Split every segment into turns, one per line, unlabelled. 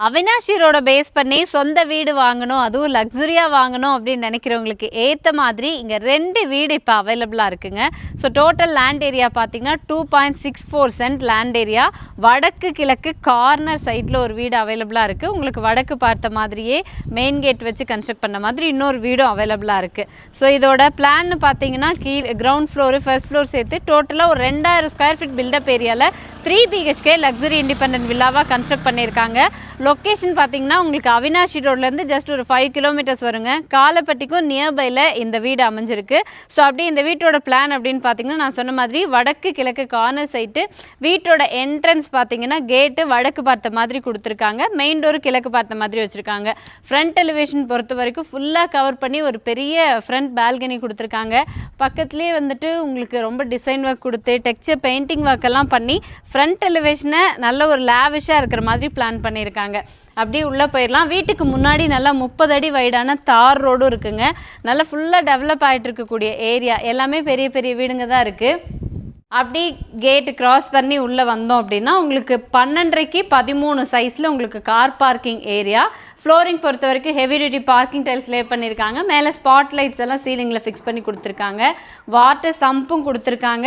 அவினாஷியரோட base பண்ணி சொந்த வீடு வாங்கணும் அதுவும் லக்ஸுரியாக வாங்கணும் அப்படின்னு நினைக்கிறவங்களுக்கு ஏற்ற மாதிரி இங்கே ரெண்டு வீடு இப்போ அவைலபிளாக இருக்குங்க. ஸோ டோட்டல் லேண்ட் ஏரியா பார்த்தீங்கன்னா two point six four cent land area வடக்கு கிழக்கு கார்னர் சைடில் ஒரு வீடு அவைலபிளாக இருக்குது உங்களுக்கு வடக்கு பார்த்த மாதிரியே மெயின் கேட் வச்சு கன்ஸ்ட்ரக்ட் பண்ண மாதிரி இன்னொரு வீடும் அவைலபிளாக இருக்குது ஸோ இதோட பிளான்னு பார்த்தீங்கன்னா கீழே கிரவுண்ட் ஃப்ளோரு ஃபர்ஸ்ட் ஃப்ளோர் சேர்த்து டோட்டலாக ஒரு ரெண்டாயிரம் ஸ்கொயர் ஃபீட் பில்டப் ஏரியாவில் த்ரீ பிஹெச்கே லக்ஸரி இண்டிபெண்டன்ட் வில்லாவாக கன்ஸ்ட்ரக்ட் பண்ணியிருக்காங்க. லொக்கேஷன் பார்த்தீங்கன்னா உங்களுக்கு அவினாஷி ரோட்லேருந்து ஜஸ்ட் ஒரு ஃபைவ் கிலோமீட்டர்ஸ் வருங்க. காலப்பட்டிக்கும் நியர்பையில் இந்த வீடு அமைஞ்சிருக்கு. ஸோ அப்படியே இந்த வீட்டோட பிளான் அப்படின்னு பார்த்தீங்கன்னா நான் சொன்ன மாதிரி வடக்கு கிழக்கு கார்னர் சைட்டு வீட்டோட என்ட்ரன்ஸ் பார்த்தீங்கன்னா கேட்டு வடக்கு பார்த்த மாதிரி கொடுத்துருக்காங்க. மெயின் டோர் கிழக்கு பார்த்த மாதிரி வச்சுருக்காங்க. ஃப்ரண்ட் எலிவேஷன் பொறுத்த வரைக்கும் ஃபுல்லாக கவர் பண்ணி ஒரு பெரிய ஃப்ரண்ட் பால்கனி கொடுத்துருக்காங்க. பக்கத்துலேயே வந்துட்டு உங்களுக்கு ரொம்ப டிசைன் ஒர்க் கொடுத்து டெக்ஸ்டர் பெயிண்டிங் ஒர்க் எல்லாம் பண்ணி ஃப்ரண்ட் எலிவேஷனை நல்ல ஒரு லேவிஷாக இருக்கிற மாதிரி பிளான் பண்ணியிருக்காங்க. அப்படியே உள்ளே போயிடலாம். வீட்டுக்கு முன்னாடி நல்லா முப்பது அடி வைடான தார் ரோடும் இருக்குங்க. நல்லா ஃபுல்லாக டெவலப் ஆகிட்டு இருக்கக்கூடிய ஏரியா எல்லாமே பெரிய பெரிய வீடுங்க தான் இருக்குது அப்படி கேட்டு கிராஸ் பண்ணி உள்ளே வந்தோம் அப்படின்னா உங்களுக்கு பன்னெண்டரைக்கு பதிமூணு சைஸில் உங்களுக்கு கார் பார்க்கிங் ஏரியா ஃப்ளோரிங் பொறுத்த வரைக்கும் heavy duty parking tiles lay பண்ணியிருக்காங்க. மேலே ஸ்பாட் லைட்ஸ் எல்லாம் சீலிங்கில் ஃபிக்ஸ் பண்ணி கொடுத்துருக்காங்க. வாட்டர் சம்பும் கொடுத்துருக்காங்க.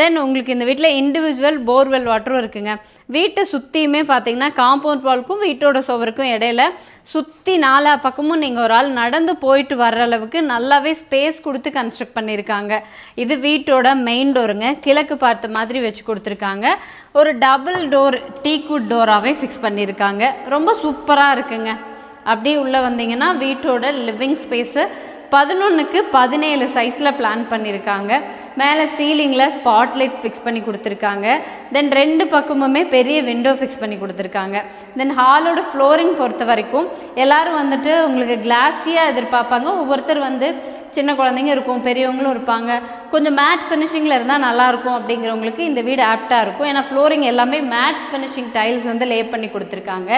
தென் உங்களுக்கு இந்த வீட்டில் இண்டிவிஜுவல் போர்வெல் வாட்டரும் இருக்குங்க. வீட்டை சுற்றியுமே பார்த்தீங்கன்னா காம்பவுண்ட் வால்க்கும் வீட்டோட சுவருக்கும் இடையில சுற்றி நாலா பக்கமும் நீங்கள் ஒரு ஆள் நடந்து போயிட்டு வர்ற அளவுக்கு நல்லாவே ஸ்பேஸ் கொடுத்து கன்ஸ்ட்ரக்ட் பண்ணியிருக்காங்க. இது வீட்டோட மெயின் டோருங்க கிழக்கு பார்த்த மாதிரி வச்சு கொடுத்துருக்காங்க. ஒரு டபுள் டோர் டீக்குட் டோராகவே ஃபிக்ஸ் பண்ணியிருக்காங்க. ரொம்ப சூப்பராக இருக்குங்க. அப்படியே உள்ளே வந்தீங்கன்னா வீட்டோட லிவிங் ஸ்பேஸு பதினொன்றுக்கு பதினேழு சைஸில் பிளான் பண்ணியிருக்காங்க மேலே சீலிங்கில் ஸ்பாட் லைட்ஸ் ஃபிக்ஸ் பண்ணி கொடுத்துருக்காங்க. தென் ரெண்டு பக்கமுமே பெரிய விண்டோ ஃபிக்ஸ் பண்ணி கொடுத்துருக்காங்க. தென் ஹாலோட ஃப்ளோரிங் பொறுத்த வரைக்கும் எல்லோரும் வந்துட்டு உங்களுக்கு கிளாஸியாக எதிர்பார்ப்பாங்க. ஒவ்வொருத்தர் வந்து சின்ன குழந்தைங்க இருக்கும் பெரியவங்களும் இருப்பாங்க. கொஞ்சம் மேட் ஃபினிஷிங்கில் இருந்தால் நல்லாயிருக்கும் அப்படிங்கிறவங்களுக்கு இந்த வீடு ஆப்டாக இருக்கும். ஏன்னா ஃப்ளோரிங் எல்லாமே மேட் ஃபினிஷிங் டைல்ஸ் வந்து லே பண்ணி கொடுத்துருக்காங்க.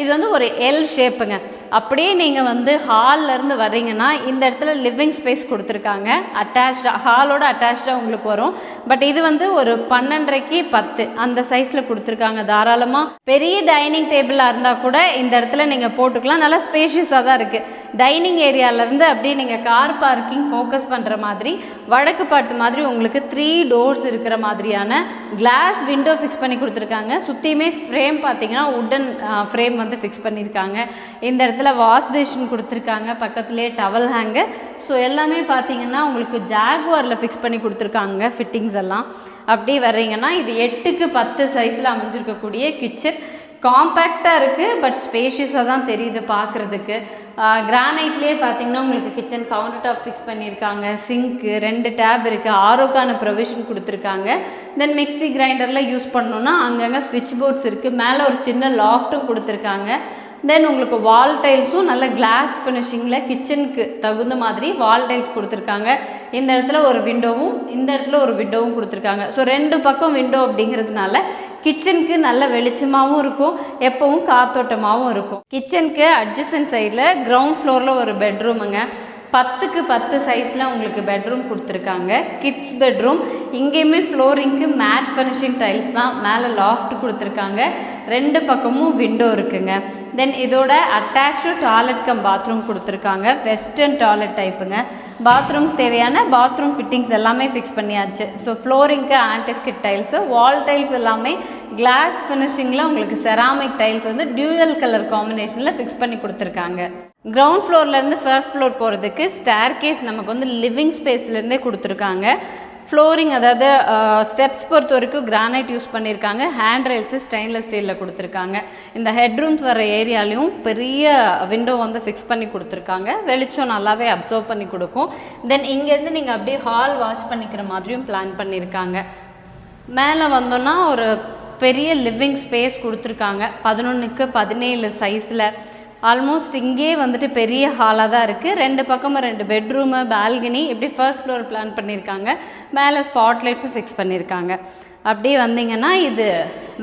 இது வந்து ஒரு எல் ஷேப்புங்க அப்படியே நீங்கள் வந்து ஹால்லேருந்து வர்றீங்கன்னா இந்த இடத்துல லிவிங் ஸ்பேஸ் கொடுத்துருக்காங்க. அட்டாச்சாக ஹாலோட அட்டாச்சாக உங்களுக்கு வரும். பட் இது வந்து ஒரு பன்னெண்டரைக்கு பத்து. அந்த சைஸில் கொடுத்துருக்காங்க தாராளமாக பெரிய டைனிங் டேபிளாக இருந்தால் கூட இந்த இடத்துல நீங்கள் போட்டுக்கலாம். நல்லா ஸ்பேஷியஸாக தான் இருக்குது டைனிங் ஏரியாவிலேருந்து அப்படியே நீங்கள் கார் பார்க்கிங் ஃபோக்கஸ் பண்ணுற மாதிரி வடக்கு பார்த்து மாதிரி உங்களுக்கு த்ரீ டோர்ஸ் இருக்கிற மாதிரியான கிளாஸ் விண்டோ ஃபிக்ஸ் பண்ணி கொடுத்துருக்காங்க. சுற்றியுமே ஃப்ரேம் பார்த்தீங்கன்னா உட்டன் ஃப்ரேம் வந்து ஃபிக்ஸ் பண்ணியிருக்காங்க. இந்த இடத்துல வாஷ் பேஷன் கொடுத்துருக்காங்க. பக்கத்துலேயே டவல் ஹேங்கர் ஸோ எல்லாமே பார்த்தீங்கன்னா உங்களுக்கு ஜாகுவாரில் ஃபிக்ஸ் பண்ணி கொடுத்துருக்காங்க ஃபிட்டிங்ஸ் எல்லாம். அப்படி வர்றீங்கன்னா இது எட்டுக்கு பத்து சைஸில் அமைஞ்சிருக்கக்கூடிய கிச்சன் காம்பேக்டாக இருக்குது பட் ஸ்பேஷியஸாக தான் தெரியுது பார்க்குறதுக்கு. கிரானைட்லேயே பார்த்தீங்கன்னா உங்களுக்கு கிச்சன் கவுண்டர் டாப் ஃபிக்ஸ் பண்ணியிருக்காங்க. சிங்க்கு ரெண்டு டேப் இருக்குது ஆரோக்கான ப்ரொவிஷன் கொடுத்துருக்காங்க. தென் மிக்ஸி கிரைண்டரில் யூஸ் பண்ணோன்னா அங்கங்கே ஸ்விட்ச் போர்ட்ஸ் இருக்குது மேலே ஒரு சின்ன லாஃப்ட்டும் கொடுத்துருக்காங்க. தென் உங்களுக்கு வால் டைல்ஸும் நல்ல கிளாஸ் ஃபினிஷிங்கில் கிச்சனுக்கு தகுந்த மாதிரி வால் டைல்ஸ் கொடுத்துருக்காங்க. இந்த இடத்துல ஒரு விண்டோவும் இந்த இடத்துல ஒரு விண்டோவும் கொடுத்துருக்காங்க. ஸோ ரெண்டு பக்கம் விண்டோ அப்படிங்கிறதுனால கிச்சனுக்கு நல்ல வெளிச்சமாகவும் இருக்கும். எப்பவும் காத்தோட்டமாகவும் இருக்கும். கிச்சனுக்கு அட்ஜஸ்டன் சைடில் கிரவுண்ட் ஃப்ளோரில் ஒரு பெட்ரூமுங்க பத்துக்கு பத்து சைஸில் உங்களுக்கு பெட்ரூம் கொடுத்துருக்காங்க. கிட்ஸ் பெட்ரூம் இங்கேயுமே ஃப்ளோரிங்க்கு மேட் ஃபினிஷிங் டைல்ஸ் தான் மேலே லாஃப்ட் கொடுத்துருக்காங்க. ரெண்டு பக்கமும் விண்டோ இருக்குங்க. தென் இதோட அட்டாச்சு டாய்லெட் கம் பாத்ரூம் கொடுத்துருக்காங்க. வெஸ்டர்ன் டாய்லெட் டைப்புங்க பாத்ரூம் தேவையான பாத்ரூம் ஃபிட்டிங்ஸ் எல்லாமே ஃபிக்ஸ் பண்ணியாச்சு. ஸோ ஃப்ளோரிங்க்கு ஆன்டிஸ்கிட் டைல்ஸு வால் டைல்ஸ் எல்லாமே கிளாஸ் ஃபினிஷிங்கில் உங்களுக்கு செராமிக் டைல்ஸ் வந்து டியூயல் கலர் காம்பினேஷனில் ஃபிக்ஸ் பண்ணி கொடுத்துருக்காங்க. கிரவுண்ட் ஃப்ளோர்லேருந்து ஃபர்ஸ்ட் ஃப்ளோர் போகிறதுக்கு ஸ்டேர் கேஸ் நமக்கு வந்து லிவிங் ஸ்பேஸ்லேருந்தே கொடுத்துருக்காங்க. ஃப்ளோரிங் அதாவது ஸ்டெப்ஸ் பொறுத்த வரைக்கும் கிரானைட் யூஸ் பண்ணியிருக்காங்க. ஹேண்ட் ரெயில்ஸு ஸ்டெயின்லெஸ் ஸ்டீலில் கொடுத்துருக்காங்க. இந்த ஹெட்ரூம்ஸ் வர ஏரியாலையும் பெரிய விண்டோ வந்து ஃபிக்ஸ் பண்ணி கொடுத்துருக்காங்க. வெளிச்சம் நல்லாவே அப்சர்வ் பண்ணி கொடுக்கும். தென் இங்கேருந்து நீங்கள் அப்படியே ஹால் வாஷ் பண்ணிக்கிற மாதிரியும் பிளான் பண்ணியிருக்காங்க. மேலே வந்தோன்னா ஒரு பெரிய லிவிங் ஸ்பேஸ் கொடுத்துருக்காங்க. பதினொன்றுக்கு பதினேழு சைஸில் ஆல்மோஸ்ட் இங்கே வந்துட்டு பெரிய ஹாலாக தான் இருக்குது ரெண்டு பக்கமும் ரெண்டு பெட்ரூமு பால்கனி இப்படி ஃபர்ஸ்ட் ஃப்ளோர் பிளான் பண்ணியிருக்காங்க மேலே ஸ்பாட்லைட்ஸும் ஃபிக்ஸ் பண்ணியிருக்காங்க அப்படியே வந்தீங்கன்னா இது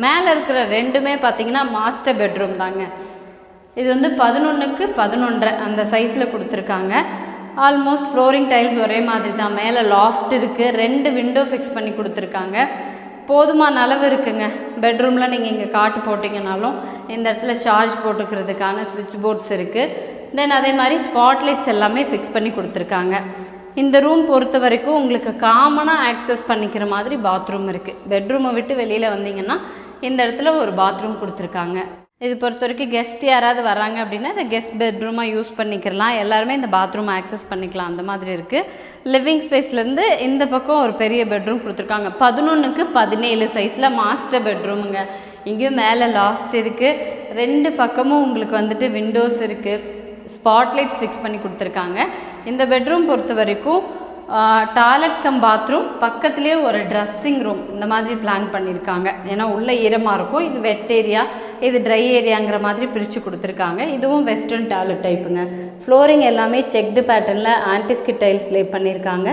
மேலே இருக்கிற ரெண்டுமே பார்த்தீங்கன்னா மாஸ்டர் பெட்ரூம் தாங்க. இது வந்து பதினொன்றுக்கு பதினொன்றரை அந்த சைஸில் கொடுத்துருக்காங்க. ஆல்மோஸ்ட் ஃப்ளோரிங் டைல்ஸ் ஒரே மாதிரி தான். மேலே லாஃப்ட் இருக்குது ரெண்டு விண்டோ ஃபிக்ஸ் பண்ணி கொடுத்துருக்காங்க. போதுமான அளவு இருக்குங்க. பெட்ரூமில் நீங்கள் இங்கே காட்டு போட்டிங்கனாலும் இந்த இடத்துல சார்ஜ் போட்டுக்கிறதுக்கான சுவிட்ச் போர்ட்ஸ் இருக்குது தென் அதே மாதிரி ஸ்பாட்லைட்ஸ் எல்லாமே ஃபிக்ஸ் பண்ணி கொடுத்துருக்காங்க. இந்த ரூம் பொறுத்த வரைக்கும் உங்களுக்கு காமனாக ஆக்சஸ் பண்ணிக்கிற மாதிரி பாத்ரூம் இருக்குது பெட்ரூமை விட்டு வெளியில் வந்தீங்கன்னா இந்த இடத்துல ஒரு பாத்ரூம் கொடுத்துருக்காங்க. இது பொறுத்த வரைக்கும் கெஸ்ட் யாராவது வராங்க அப்படின்னா இந்த கெஸ்ட் பெட்ரூமாக யூஸ் பண்ணிக்கலாம். எல்லாருமே இந்த பாத்ரூம் ஆக்சஸ் பண்ணிக்கலாம். அந்த மாதிரி இருக்குது லிவிங் ஸ்பேஸ்லேருந்து இந்த பக்கம் ஒரு பெரிய பெட்ரூம் கொடுத்துருக்காங்க. பதினொன்றுக்கு பதினேழு சைஸில் மாஸ்டர் பெட்ரூமுங்க இங்கேயும் மேலே லாஸ்ட் இருக்குது ரெண்டு பக்கமும் உங்களுக்கு வந்துட்டு விண்டோஸ் இருக்குது ஸ்பாட்லைட்ஸ் ஃபிக்ஸ் பண்ணி கொடுத்துருக்காங்க. இந்த பெட்ரூம் பொறுத்த வரைக்கும் டாய்லெட் கம் பாத்ரூம் பக்கத்துலேயே ஒரு ட்ரெஸ்ஸிங் ரூம் இந்த மாதிரி பிளான் பண்ணியிருக்காங்க ஏன்னா உள்ளே ஈரமாக இருக்கும். இது வெட் ஏரியா இது ட்ரை ஏரியாங்கிற மாதிரி பிரித்து கொடுத்துருக்காங்க. இதுவும் வெஸ்டர்ன் டாய்லெட் டைப்புங்க ஃப்ளோரிங் எல்லாமே செக்டு பேட்டர்னில் ஆன்டிஸ்கிட் டைல்ஸ் லே பண்ணியிருக்காங்க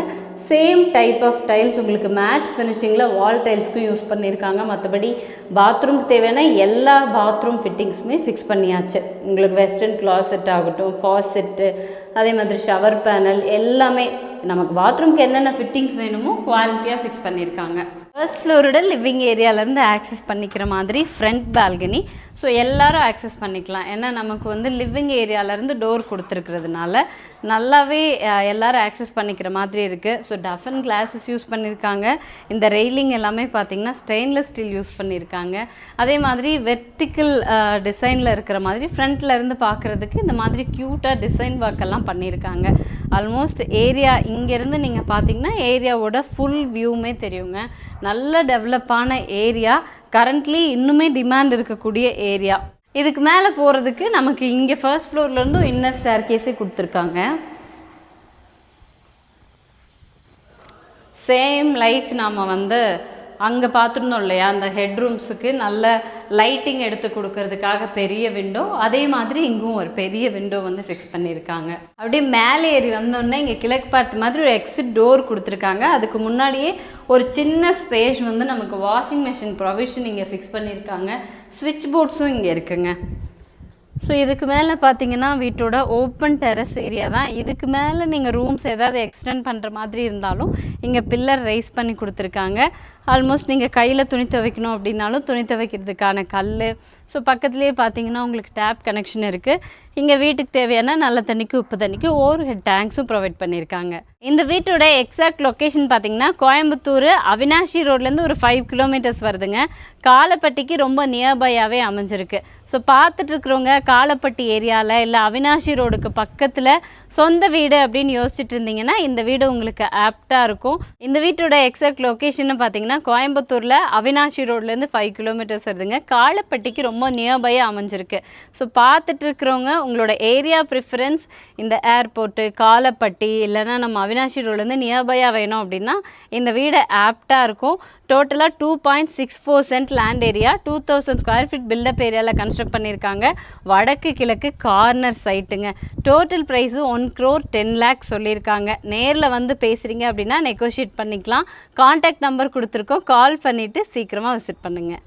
சேம் டைப் ஆஃப் டைல்ஸ் உங்களுக்கு மேட் ஃபினிஷிங்கில் வால் டைல்ஸ்க்கும் யூஸ் பண்ணியிருக்காங்க. மற்றபடி பாத்ரூம்க்கு தேவையான எல்லா பாத்ரூம் ஃபிட்டிங்ஸுமே ஃபிக்ஸ் பண்ணியாச்சு. உங்களுக்கு வெஸ்டர்ன் கிளாசெட் ஆகட்டும் ஃபாசெட்டு அதே மாதிரி ஷவர் பேனல் எல்லாமே நமக்கு பாத்ரூம்க்கு என்னென்ன ஃபிட்டிங்ஸ் வேணுமோ குவாலிட்டியாக ஃபிக்ஸ் பண்ணியிருக்காங்க. ஃபர்ஸ்ட் ஃப்ளோரோட லிவிங் ஏரியாலேருந்து ஆக்சஸ் பண்ணிக்கிற மாதிரி ஃப்ரண்ட் பால்கனி ஸோ எல்லாரும் ஆக்சஸ் பண்ணிக்கலாம். ஏன்னா நமக்கு வந்து லிவிங் ஏரியாவிலேருந்து டோர் கொடுத்துருக்கிறதுனால நல்லாவே எல்லோரும் எல்லாரும் ஆக்சஸ் பண்ணிக்கிற மாதிரி இருக்குது ஸோ டஃபன் கிளாஸஸ் யூஸ் பண்ணியிருக்காங்க இந்த ரெயிலிங் எல்லாமே பார்த்தீங்கன்னா ஸ்டெயின்லெஸ் ஸ்டீல் யூஸ் பண்ணியிருக்காங்க அதே மாதிரி வெர்டிக்கல் டிசைனில் இருக்கிற மாதிரி ஃப்ரண்ட்லேருந்து பார்க்குறதுக்கு இந்த மாதிரி க்யூட்டாக டிசைன் ஒர்க் எல்லாம் பண்ணியிருக்காங்க ஆல்மோஸ்ட் ஏரியா இங்கேருந்து நீங்கள் பார்த்தீங்கன்னா ஏரியாவோட ஃபுல் வியூமே தெரியுங்க. நல்ல டெவலப்பான ஏரியா. கரண்ட்லி இன்னுமே டிமாண்ட் இருக்கக்கூடிய ஏரியா. இதுக்கு மேலே போகிறதுக்கு நமக்கு இங்கே ஃபர்ஸ்ட் ஃப்ளோர்லேருந்தும் இன்னர் ஸ்டேர் கேஸே கொடுத்துருக்காங்க. சேம் லைக் நாம் வந்து அங்கே பார்த்துருந்தோம் இல்லையா? அந்த ஹெட்ரூம்ஸுக்கு நல்ல லைட்டிங் எடுத்து கொடுக்கறதுக்காக பெரிய விண்டோ அதே மாதிரி இங்கும் ஒரு பெரிய விண்டோ வந்து ஃபிக்ஸ் பண்ணியிருக்காங்க. அப்படியே மேலே ஏறி வந்தோடனே இங்கே கிழக்கு பார்த்து மாதிரி ஒரு எக்ஸிட் டோர் கொடுத்துருக்காங்க. அதுக்கு முன்னாடியே ஒரு சின்ன ஸ்பேஸ் வந்து நமக்கு வாஷிங் மிஷின் ப்ரொவிஷன் இங்கே ஃபிக்ஸ் பண்ணியிருக்காங்க. ஸ்விட்ச் போர்ட்ஸும் இங்கே இருக்குங்க. ஸோ இதுக்கு மேலே பார்த்தீங்கன்னா வீட்டோட ஓப்பன் டெரஸ் ஏரியா தான். இதுக்கு மேலே நீங்கள் ரூம்ஸ் ஏதாவது எக்ஸ்டெண்ட் பண்ணுற மாதிரி இருந்தாலும் இங்கே பில்லர் ரைஸ் பண்ணி கொடுத்துருக்காங்க. ஆல்மோஸ்ட் நீங்கள் கையில் துணி துவைக்கணும் அப்படின்னாலும் துணி துவைக்கிறதுக்கான கல் ஸோ பக்கத்துலேயே பார்த்தீங்கன்னா உங்களுக்கு டேப் கனெக்ஷன் இருக்குது இங்கே வீட்டுக்கு தேவையான நல்ல தண்ணிக்கு உப்பு தண்ணிக்கு ஓவர் ஹெட் டேங்க்ஸும் ப்ரொவைட் பண்ணியிருக்காங்க இந்த வீட்டோட எக்ஸாக்ட் லொக்கேஷன் பார்த்தீங்கன்னா கோயம்புத்தூர் அவினாஷி ரோட்லேருந்து ஒரு ஃபைவ் கிலோமீட்டர்ஸ் வருதுங்க. காலப்பட்டிக்கு ரொம்ப நியர்பையாகவே அமைஞ்சிருக்கு. ஸோ பார்த்துட்டு இருக்கிறவங்க காலப்பட்டி ஏரியாவில் இல்லை அவினாஷி ரோடுக்கு பக்கத்தில் சொந்த வீடு அப்படின்னு யோசிச்சுட்டு இருந்தீங்கன்னா இந்த வீடு உங்களுக்கு ஆப்டாக இருக்கும். இந்த வீட்டோட எக்ஸாக்ட் லொக்கேஷன் பார்த்தீங்கன்னா கோயம்புத்தூரில் அவினாஷி ரோட்லேருந்து ஃபைவ் கிலோமீட்டர்ஸ் வருதுங்க. காலப்பட்டிக்கு ரொம்ப நியர்பையாக அமைஞ்சிருக்கு. ஸோ பார்த்துட்டு இருக்கிறவங்க உங்களோட ஏரியா ப்ரிஃபரன்ஸ் இந்த ஏர்போர்ட்டு காலப்பட்டி இல்லைன்னா நம்ம அவினாஷி ரோட்லேருந்து நியர்பையாக வேணும் அப்படின்னா இந்த வீடு ஆப்டாக இருக்கும். டோட்டலாக two point six four cent land area two thousand square feet built up ஏரியாவில் கன்ஸ்ட்ரக்ட் பண்ணியிருக்காங்க. வடக்கு கிழக்கு corner சைட்டுங்க total price one crore ten lakhs சொல்லியிருக்காங்க. நேரில் வந்து பேசுகிறீங்க அப்படின்னா நெகோஷியேட் பண்ணிக்கலாம். காண்டாக்ட் நம்பர் கொடுத்துருக்கோம். கால் பண்ணிவிட்டு சீக்கிரமாக விசிட் பண்ணுங்கள்